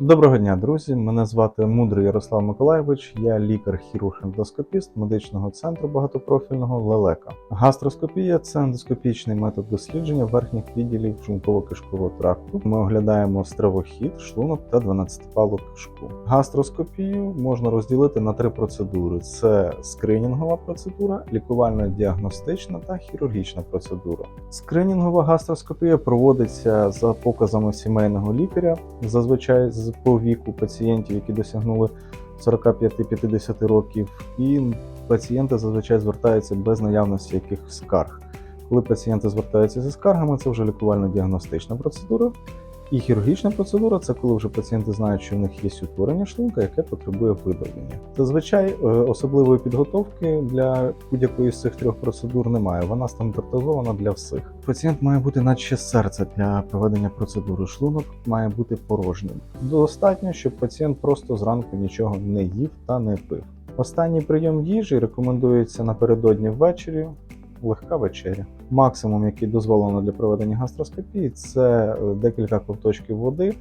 Доброго дня, друзі. Мене звати Мудрий Ярослав Миколайович. Я лікар-хірург-ендоскопіст медичного центру багатопрофільного Лелека. Гастроскопія це ендоскопічний метод дослідження верхніх відділів шлунково-кишкового тракту. Ми оглядаємо стравохід, шлунок та 12-палу кишку. Гастроскопію можна розділити на три процедури: це скринінгова процедура, лікувально-діагностична та хірургічна процедура. Скринінгова гастроскопія проводиться за показами сімейного лікаря, зазвичай з по віку пацієнтів, які досягнули 45-50 років, і пацієнти зазвичай звертаються без наявності якихось скарг. Коли пацієнти звертаються зі скаргами, це вже лікувально-діагностична процедура. І хірургічна процедура це коли вже пацієнти знають, що в них є утворення шлунка, яке потребує видалення. Зазвичай е, особливої підготовки для будь-якої з цих трьох процедур немає. Вона стандартизована для всіх. Пацієнт має бути наче серце для проведення процедури. Шлунок має бути порожнім. Достатньо, щоб пацієнт просто зранку нічого не їв та не пив. Останній прийом їжі рекомендується напередодні ввечері. Легка вечеря. Максимум, який дозволено для проведення гастроскопії, це е, декілька ковточків води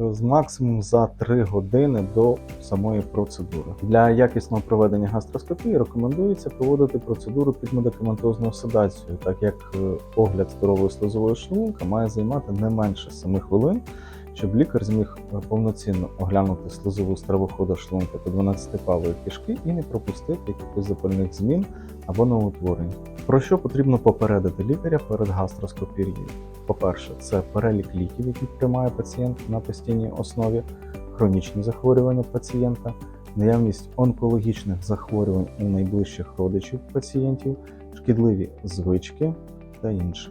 е, з максимум за 3 години до самої процедури. Для якісного проведення гастроскопії рекомендується проводити процедуру під медикаментозною седацією, так як е, огляд здорової слизової шлунка має займати не менше 7 хвилин, щоб лікар зміг е, повноцінно оглянути слизову стравохода шлунка та 12-палої кишки і не пропустити якихось запальних змін або новоутворень. Про що потрібно попередити лікаря перед гастроскопією? По-перше, це перелік ліків, які приймає пацієнт на постійній основі, хронічні захворювання пацієнта, наявність онкологічних захворювань у найближчих родичів пацієнтів, шкідливі звички та інше.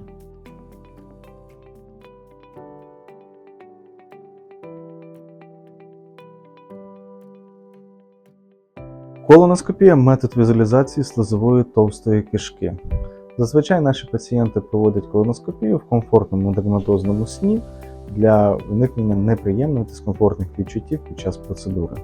Колоноскопія метод візуалізації слизової товстої кишки. Зазвичай наші пацієнти проводять колоноскопію в комфортному дерматозному сні для уникнення неприємних дискомфортних відчуттів під час процедури.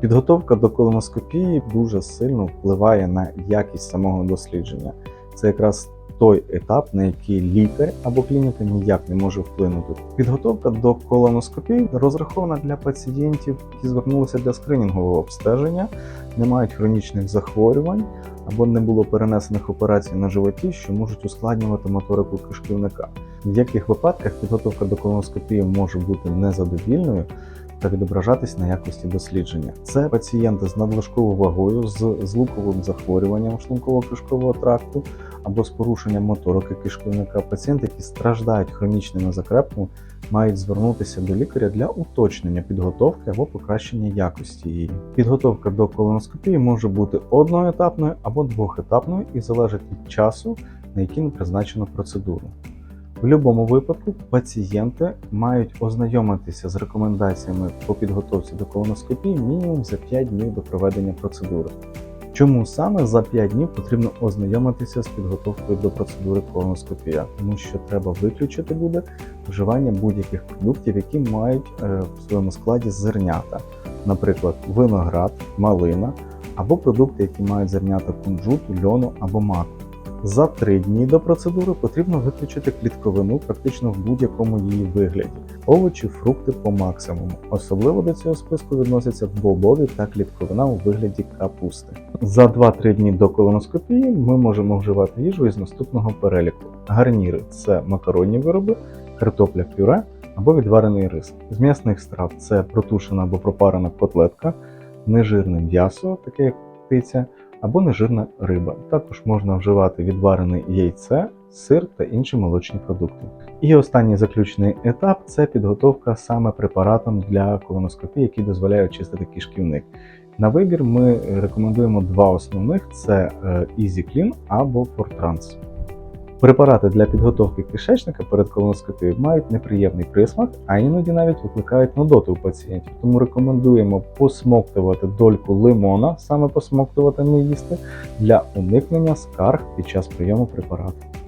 Підготовка до колоноскопії дуже сильно впливає на якість самого дослідження. Це якраз той етап, на який лікар або клініка ніяк не може вплинути. Підготовка до колоноскопії розрахована для пацієнтів, які звернулися для скринінгового обстеження, не мають хронічних захворювань або не було перенесених операцій на животі, що можуть ускладнювати моторику кишківника. В яких випадках підготовка до колоноскопії може бути незадовільною та відображатись на якості дослідження. Це пацієнти з надлишковою вагою, з злуковим захворюванням шлунково-кишкового тракту або з порушенням моторики кишківника. Пацієнти, які страждають хронічними закрепами, мають звернутися до лікаря для уточнення підготовки або покращення якості її. Підготовка до колоноскопії може бути одноетапною або двохетапною і залежить від часу, на який призначено процедуру. В будь-якому випадку пацієнти мають ознайомитися з рекомендаціями по підготовці до колоноскопії мінімум за 5 днів до проведення процедури. Чому саме за 5 днів потрібно ознайомитися з підготовкою до процедури колоноскопія? Тому що треба виключити буде вживання будь-яких продуктів, які мають е, в своєму складі зернята, наприклад, виноград, малина або продукти, які мають зернята кунжуту, льону або маку. За три дні до процедури потрібно виключити клітковину практично в будь-якому її вигляді, овочі, фрукти по максимуму. Особливо до цього списку відносяться бобові та клітковина у вигляді капусти. За 2-3 дні до колоноскопії ми можемо вживати їжу із наступного переліку: гарніри це макаронні вироби, картопля пюре або відварений рис. З м'ясних страв це протушена або пропарена котлетка, нежирне м'ясо, таке як птиця або нежирна риба. Також можна вживати відварене яйце, сир та інші молочні продукти. І останній заключний етап це підготовка саме препаратом для колоноскопії, який дозволяє очистити кишківник. На вибір ми рекомендуємо два основних: це е, EasyClean або Fortrans. Препарати для підготовки кишечника перед колоноскопією мають неприємний присмак, а іноді навіть викликають нудоти у пацієнтів. Тому рекомендуємо посмоктувати дольку лимона, саме посмоктувати не їсти, для уникнення скарг під час прийому препарату.